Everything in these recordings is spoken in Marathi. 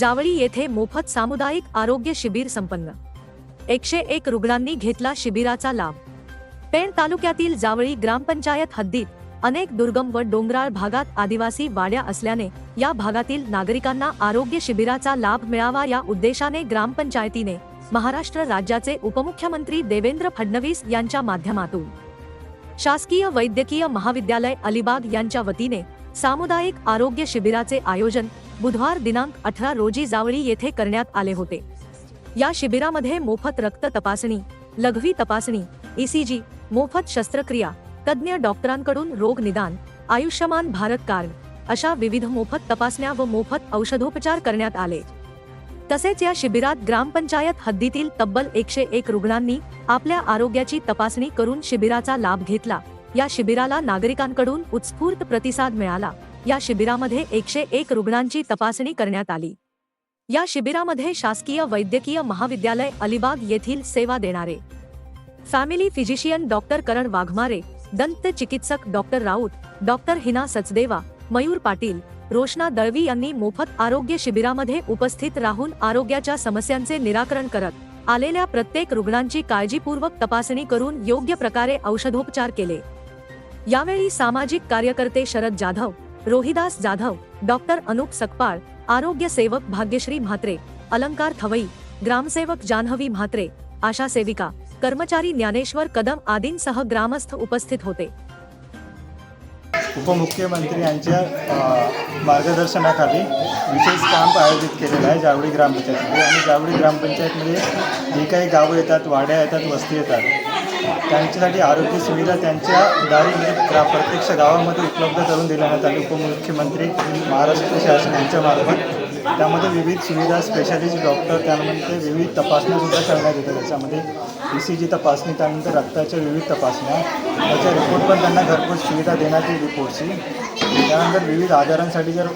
जावळी येथे मोफत सामुदायिक आरोग्य शिबिर संपन्न. एकशे एक रुग्णांनी घेतला शिबिराचा लाभ. पेण तालुक्यातील जावळी ग्रामपंचायत हद्दीत अनेक दुर्गम व डोंगराळ भागात आदिवासी वाड्या असल्याने या भागातील नागरिकांना आरोग्य शिबिराचा लाभ मिळावा या उद्देशाने ग्रामपंचायतीने महाराष्ट्र राज्याचे उपमुख्यमंत्री देवेंद्र फडणवीस यांच्या माध्यमातून शासकीय वैद्यकीय महाविद्यालय अलिबाग यांच्या वतीने सामुदायिक आरोग्य शिबिराचे आयोजन बुधवार दिनांक अठरा रोजी जावळी येथे करण्यात आले होते. या शिबिरामध्ये मोफत रक्त तपासणी लघवी तपासणी ईसीजी मोफत शस्त्रक्रिया तज्ज्ञ डॉक्टरांकडून रोग निदान आयुष्यमान भारत कार्ड अशा विविध मोफत तपासण्या व मोफत औषधोपचार करण्यात आले. तसेच या शिबिरात ग्रामपंचायत हद्दीतील तब्बल एकशे एक रुग्णांनी आपल्या आरोग्याची तपासणी करून शिबिराचा लाभ घेतला. या शिबिराला नागरिकांकडून उत्स्फूर्त प्रतिसाद मिळाला. या शिबिरामध्ये एकशे एक रुग्णांची तपासणी करण्यात आली. या शिबिरामध्ये शासकीय वैद्यकीय महाविद्यालय अलिबाग येथील सेवा देणारे. Family physician doctor Karan Waghmare दंत चिकित्सक डॉक्टर राऊत डॉक्टर हिना सचदेवा मयूर पाटील रोशना दळवी यांनी मोफत आरोग्य शिबिरामध्ये उपस्थित राहून आरोग्याच्या समस्यांचे निराकरण करत आलेल्या प्रत्येक रुग्णांची काळजीपूर्वक तपासणी करून योग्य प्रकारे औषधोपचार केले. यावेळी सामाजिक कार्यकर्ते शरद जाधव रोहिदास जाधव डॉक्टर अनुप सकपाळ आरोग्य सेवक भाग्यश्री म्हात्रे अलंकार थवई ग्रामसेवक जान्हवी म्हात्रे आशा सेविका कर्मचारी ज्ञानेश्वर कदम आदींसह ग्रामस्थ उपस्थित होते. उपमुख्यमंत्री यांच्या मार्गदर्शनाखाली विशेष कॅम्प आयोजित केलेलं आहे जावळी ग्रामपंचायतमध्ये आणि जावळी ग्रामपंचायतमध्ये जे काही गावं येतात वाड्या येतात वस्ती येतात त्यांच्यासाठी आरोग्य सुविधा त्यांच्या दारी ग्रा म्हणजे प्रत्यक्ष गावामध्ये उपलब्ध करून देण्यात आली. उपमुख्यमंत्री महाराष्ट्र शासन यांच्यामार्फत त्यामध्ये विविध सुविधा स्पेशालिस्ट डॉक्टर त्यानंतर विविध तपासण्यासुद्धा करण्यात येतात. त्याच्यामध्ये ई सी जी तपासणी त्यानंतर रक्ताच्या विविध तपासण्या. त्याच्या रिपोर्ट पण त्यांना घरपोच सुविधा देण्यात येईल रिपोर्टची त्यानंतर विविध आजारांसाठी जर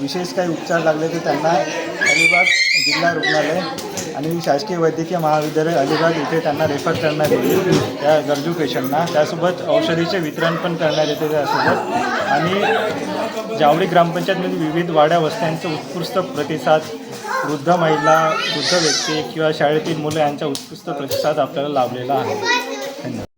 विशेष काही उपचार लागले तर त्यांना अलिबाग जिल्हा रुग्णालय आणि शासकीय वैद्यकीय महाविद्यालय अलिबाग इथे त्यांना रेफर करण्यात येते. त्या गरजू पेशंटना. त्यासोबत औषधीचे वितरण पण करण्यात येते त्यासोबत. आणि जावळी ग्रामपंचायतमध्ये विविध वाड्या वस्त्यांचा उत्कृष्ट प्रतिसाद वृद्ध महिला वृद्ध व्यक्ती किंवा शाळेतील मुलं यांचा उत्कृष्ट प्रतिसाद आपल्याला लाभलेला आहे. धन्यवाद.